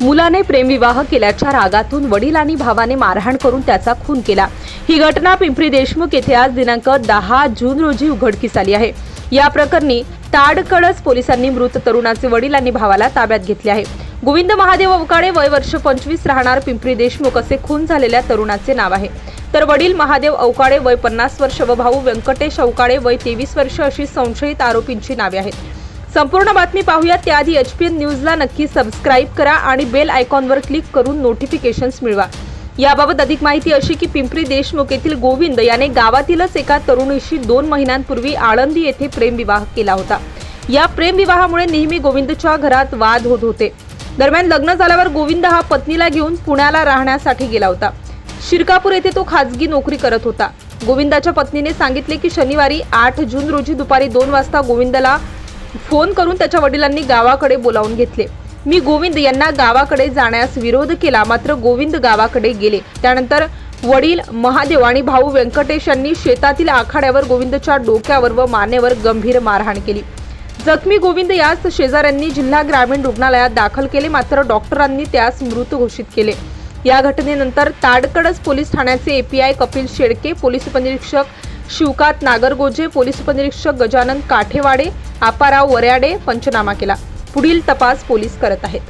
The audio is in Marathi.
मुलाने प्रेमविवाह केल्याच्या रागातून वडील आणि भावाने मारहाण करून त्याचा खून केला. ही घटना पिंपरी देशमुख येथे आज दिनांक दहा जून रोजी उघडकीस आली आहे. या प्रकरणी ताडकळस पोलिसांनी मृत तरुणाचे वडील आणि भावाला ताब्यात घेतले आहे. गोविंद महादेव अवकाळे वय वर्ष पंचवीस राहणार पिंपरी देशमुख असे खून झालेल्या तरुणाचे नाव आहे. तर वडील महादेव अवकाळे वय पन्नास वर्ष व भाऊ व्यंकटेश अवकाळे वय तेवीस वर्ष अशी संशयित आरोपींची नावे आहेत. संपूर्ण बातमी पाहूयात. त्याआधी एच पी एन न्यूजला नक्की सबस्क्राईब करा आणि बेल आयकॉनवर क्लिक करून नोटिफिकेशन्स मिळवा. याबाबत अधिक माहिती अशी की पिंपरी देशमुख येथील गोविंद याने गावातीलच एका तरुणीशी दोन महिन्यांपूर्वी आळंदी येथे प्रेमविवाह केला होता. या प्रेमविवाहामुळे नेहमी गोविंदच्या घरात वाद होत होते. दरम्यान लग्न झाल्यावर गोविंद हा पत्नीला घेऊन पुण्याला राहण्यासाठी गेला होता. शिरकापूर येथे तो खाजगी नोकरी करत होता. गोविंदाच्या पत्नीने सांगितले की शनिवारी आठ जून रोजी दुपारी दोन वाजता गोविंदला फोन करून त्याच्या वडिलांनी गावाकडे बोलावून घेतले. मी गोविंद यांना गावाकडे जाण्यास विरोध केला मात्र गोविंद गावाकडे गेले. त्यानंतर वडील महादेव आणि भाऊ व्यंकटेश यांनी शेतातील आखाड्यावर गोविंदच्या डोक्यावर व मानेवर गंभीर मारहाण केली. जखमी गोविंद यास शेजाऱ्यांनी जिल्हा ग्रामीण रुग्णालयात दाखल केले मात्र डॉक्टरांनी त्यास मृत घोषित केले. या घटनेनंतर ताडकडस पोलीस ठाण्याचे एपीआय कपिल शेडके पोलीस उपनिरीक्षक शिवकात नागरगोजे पोलीस उपनिरीक्षक गजानन काठेवाडे आपाराव वऱ्याडे पंचनामा केला. पुढील तपास पोलीस करत आहेत.